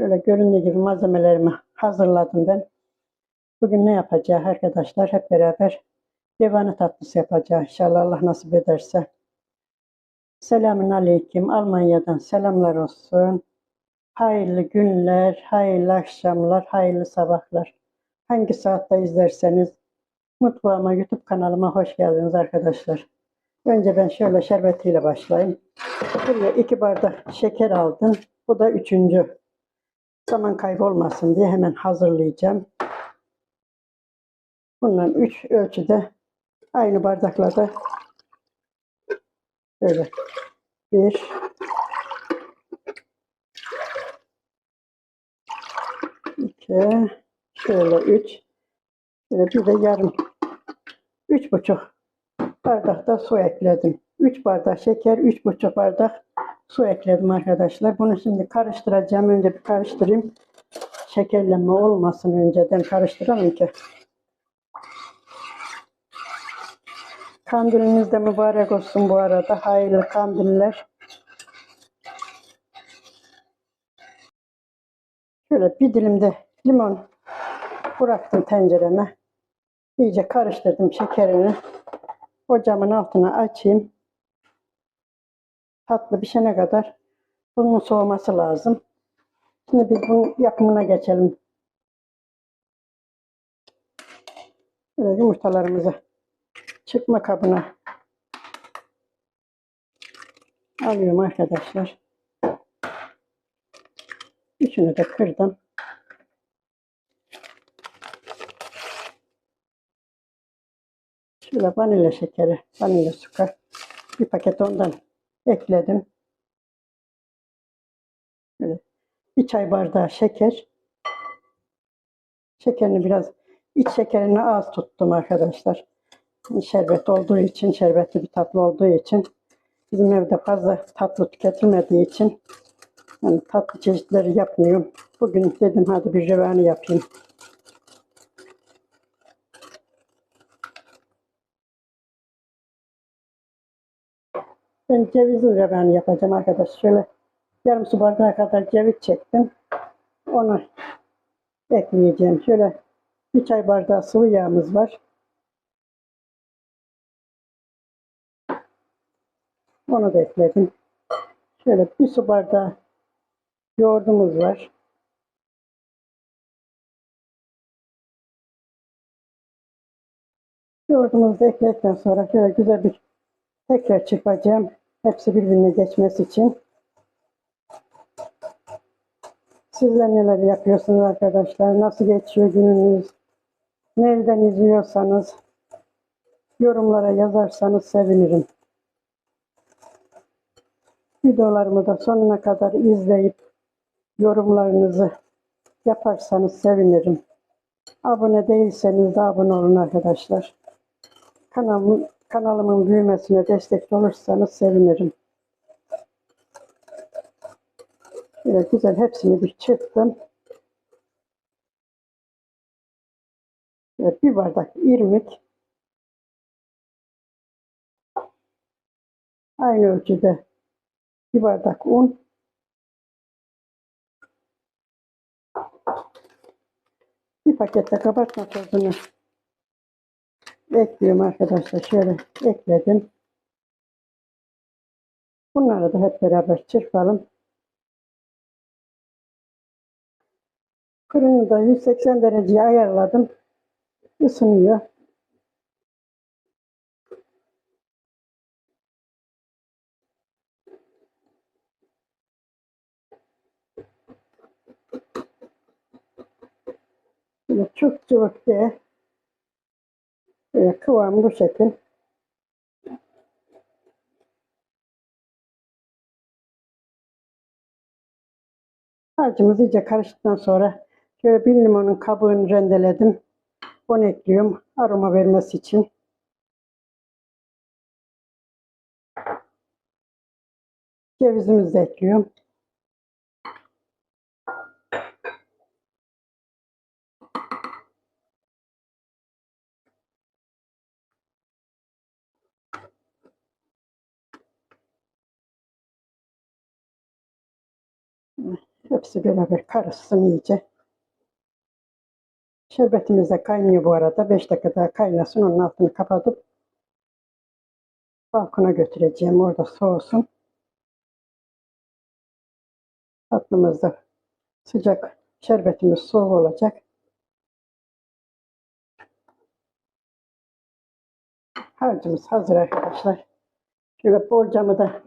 Şöyle göründüğü gibi malzemelerimi hazırladım ben. Bugün ne yapacağız arkadaşlar? Hep beraber Devane tatlısı yapacağız. İnşallah Allah nasip ederse. Selamün Aleyküm. Almanya'dan selamlar olsun. Hayırlı günler, hayırlı akşamlar, hayırlı sabahlar. Hangi saatte izlerseniz mutfağıma, YouTube kanalıma hoş geldiniz arkadaşlar. Önce ben şöyle şerbetiyle başlayayım. Buraya iki bardak şeker aldım. Bu da üçüncü. Zaman kaybolmasın diye hemen hazırlayacağım. Bundan üç ölçüde aynı bardaklarda böyle. Bir. İki. Şöyle üç. Şöyle bir de yarım. Üç buçuk bardakta su ekledim. Üç bardak şeker, üç buçuk bardak su ekledim arkadaşlar. Bunu şimdi karıştıracağım. Önce bir karıştırayım. Şekerleme olmasın önceden karıştıralım ki. Kandiliniz de mübarek olsun bu arada. Hayırlı kandiller. Şöyle bir dilim de limon bıraktım tencereme. İyice karıştırdım şekerini. Ocağımın altına açayım. Tatlı pişene kadar bunun soğuması lazım. Şimdi biz bunun yapımına geçelim. Şöyle yumurtalarımızı çıkma kabına alıyorum arkadaşlar. Üçünü de kırdım. Şöyle vanilya şekeri, vanilya sukar. Bir paket ondan ekledim. Şöyle bir çay bardağı şeker. Şekerini biraz, iç şekerini az tuttum arkadaşlar. Şerbet olduğu için, şerbetli bir tatlı olduğu için bizim evde fazla tatlı tüketilmediği için yani tatlı çeşitleri yapmıyorum. Bugün dedim hadi bir revani yapayım. Ben cevizli revani yapacağım arkadaş. Şöyle yarım su bardağı kadar ceviz çektim. Onu ekleyeceğim. Şöyle bir çay bardağı sıvı yağımız var. Onu da ekledim. Şöyle bir su bardağı yoğurdumuz var. Yoğurdumuzu ekledikten sonra şöyle güzel bir tekrar çırpacağım. Hepsi birbirine geçmesi için. Sizler neler yapıyorsunuz arkadaşlar? Nasıl geçiyor gününüz? Nereden izliyorsanız yorumlara yazarsanız sevinirim. Videolarımı da sonuna kadar izleyip yorumlarınızı yaparsanız sevinirim. Abone değilseniz de abone olun arkadaşlar. Kanalımın, kanalımın büyümesine destek olursanız sevinirim. Şöyle güzel hepsini bir çırptım. Evet, bir bardak irmik. Aynı ölçüde bir bardak un. Bir pakette kabartma tozunu ekliyorum arkadaşlar. Şöyle ekledim. Bunları da hep beraber çırpalım. Fırını da 180 dereceye ayarladım. Isınıyor. Böyle çok cıvık diye. Böyle kıvam bu şekil. Harcımız iyice karıştıktan sonra şöyle bir limonun kabuğunu rendeledim. Onu ekliyorum aroma vermesi için. Cevizimizi de ekliyorum. Hepsi beraber karışsın iyice. Şerbetimiz de kaynıyor bu arada. 5 dakika daha kaynasın. Onun altını kapatıp balkona götüreceğim. Orada soğusun. Tatlımız da sıcak. Şerbetimiz soğuk olacak. Harcımız hazır arkadaşlar. Şöyle borcamı da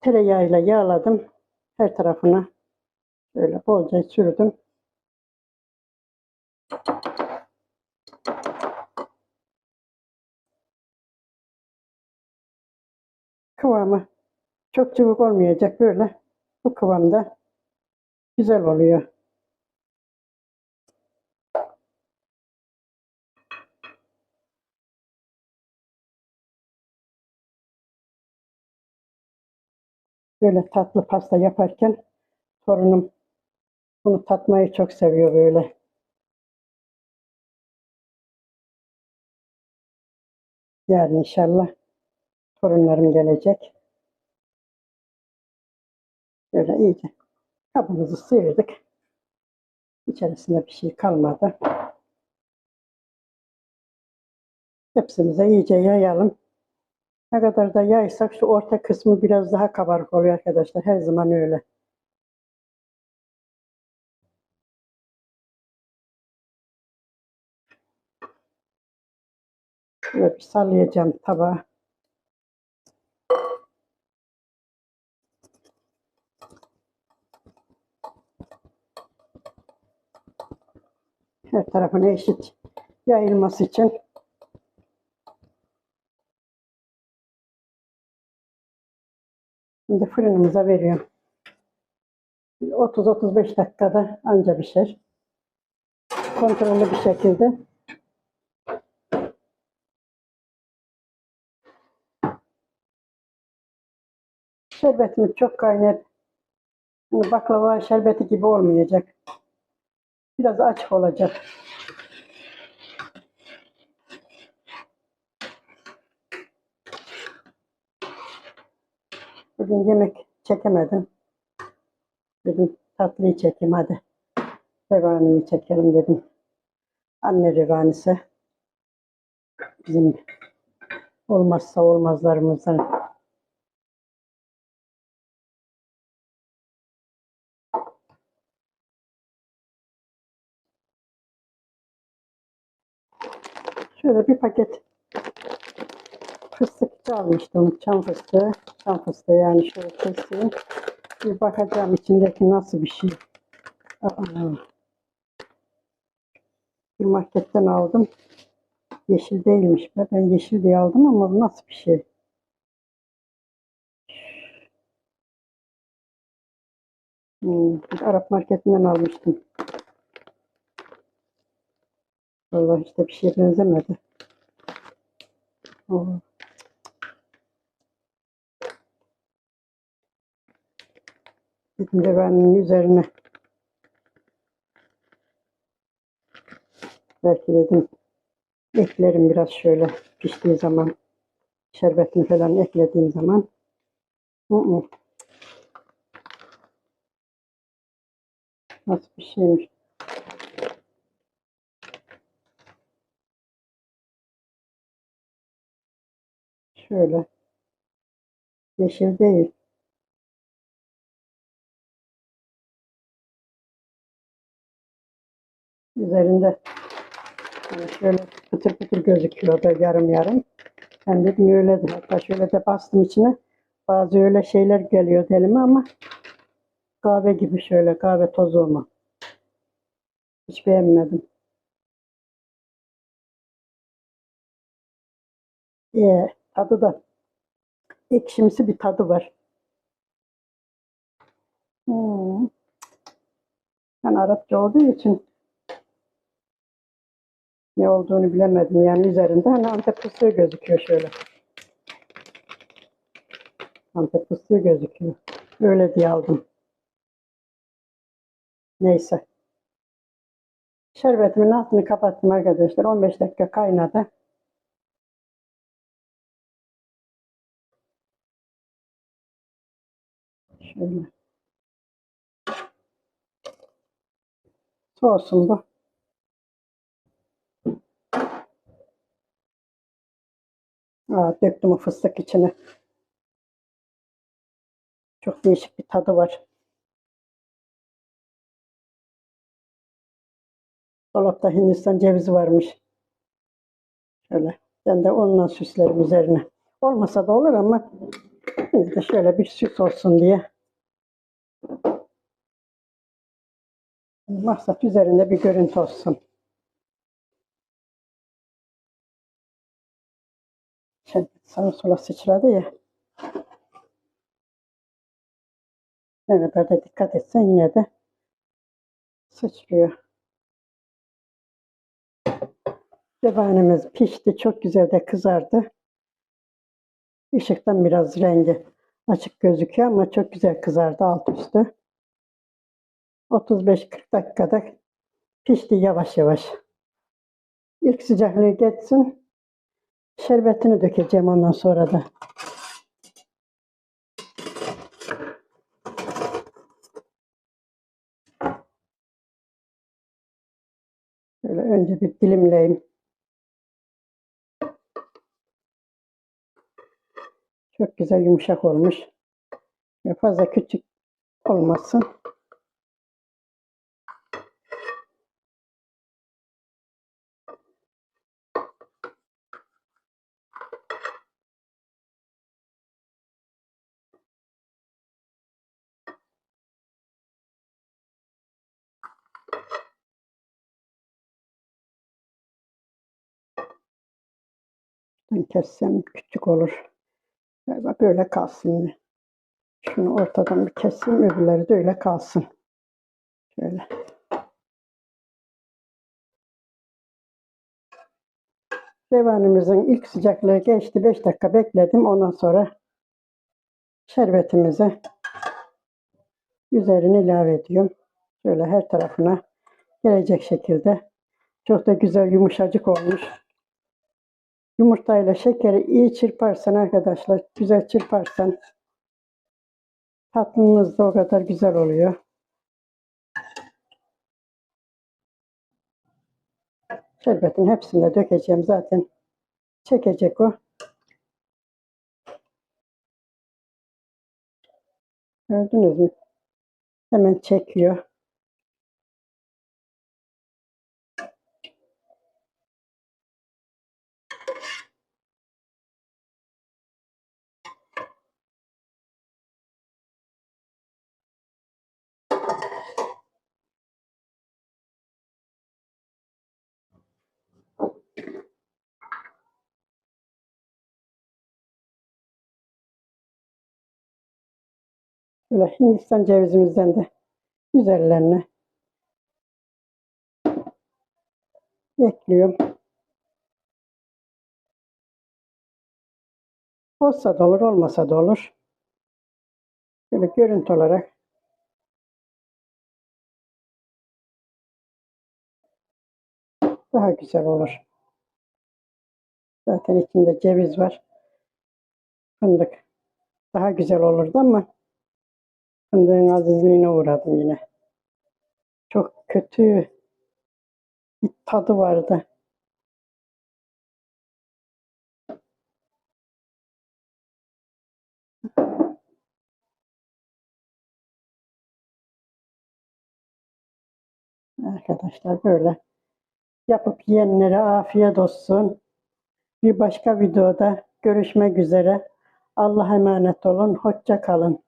tereyağıyla yağladım. Her tarafına şöyle bolca sürdüm. Kıvamı çok çabuk olmayacak böyle. Bu kıvamda güzel oluyor. Böyle tatlı pasta yaparken torunum bunu tatmayı çok seviyor böyle. Yarın inşallah torunlarım gelecek. Böyle iyice kabımızı sıyırdık. İçerisinde bir şey kalmadı. Hepsimize iyice yayalım. Ne kadar da yaysak şu orta kısmı biraz daha kabarık oluyor arkadaşlar. Her zaman öyle. Şöyle bir sallayacağım tabağa. Her tarafına eşit yayılması için Şimdi fırınımıza veriyorum. 30-35 dakikada anca pişer. Kontrollü bir şekilde. Şerbetimiz çok kaynar. Baklava şerbeti gibi olmayacak. Biraz açık olacak. Bugün yemek çekemedim. Dedim tatlıyı çekeyim hadi. Revaniyi çekelim dedim. Anne revanisi. Bizim olmazsa olmazlarımızdan. Şöyle bir paket fıstık almıştım. Çam fıstığı. Çam fıstığı yani şöyle keseyim. Bir bakacağım içindeki nasıl bir şey. Aa, bir marketten aldım. Yeşil değilmiş be. Ben yeşil diye aldım ama nasıl bir şey? Hmm, Arap marketinden almıştım. Vallahi işte bir şeye benzemedi. Oo. Ben üzerine. Belki dedim eklerim biraz şöyle piştiği zaman şerbetini falan eklediğim zaman. Nasıl bir şeymiş? Şöyle. Yeşil değil üzerinde yani şöyle pıtır pıtır gözüküyor da yarım yarım. Ben dedim öyledir. Hatta şöyle de bastım içine. Bazı öyle şeyler geliyor elime ama kahve gibi şöyle kahve tozu olma. Hiç beğenmedim. Ee, tadı da ekşimsi bir tadı var. Hmm. Ben Arapça olduğu için ne olduğunu bilemedim yani üzerinde hani antep fıstığı gözüküyor şöyle. Antep fıstığı gözüküyor. Öyle diye aldım. Neyse. Şerbetimin altını kapattım arkadaşlar. 15 dakika kaynadı. Şöyle. Soğusun bu. Aa, döktüm o fıstık içine. Çok değişik bir tadı var. Dolapta Hindistan cevizi varmış. Şöyle. Ben de onunla süslerim üzerine. Olmasa da olur ama yine de şöyle bir süs olsun diye. Maksat üzerinde bir görüntü olsun. Şerbet sağa sola sıçradı ya. Ne kadar da dikkat etsen yine de sıçrıyor. Cevanimiz pişti. Çok güzel de kızardı. Işıktan biraz rengi açık gözüküyor ama çok güzel kızardı alt üstü. 35-40 dakikada pişti yavaş yavaş. İlk sıcaklığı geçsin. Şerbetini dökeceğim ondan sonra da. Şöyle önce bir dilimleyeyim. Çok güzel yumuşak olmuş. Fazla küçük olmasın. Ben kessem küçük olur. Galiba böyle kalsın. Şunu ortadan bir keseyim, öbürleri de öyle kalsın. Şöyle. Revanimizin ilk sıcaklığı geçti. 5 dakika bekledim. Ondan sonra şerbetimizi üzerine ilave ediyorum. Şöyle her tarafına gelecek şekilde. Çok da güzel yumuşacık olmuş. Yumurtayla şekeri iyi çırparsan arkadaşlar, güzel çırparsan tatlınız da o kadar güzel oluyor. Şerbetin hepsini de dökeceğim zaten. Çekecek o. Gördünüz mü? Hemen çekiyor. Böyle Hindistan cevizimizden de üzerlerine ekliyorum. Olsa da olur, olmasa da olur. Böyle görüntü olarak daha güzel olur. Zaten içinde ceviz var. Fındık. Daha güzel olurdu ama fındığın azizliğine uğradım yine. Çok kötü bir tadı vardı. Arkadaşlar böyle yapıp yiyenlere afiyet olsun. Bir başka videoda görüşmek üzere. Allah'a emanet olun. Hoşça kalın.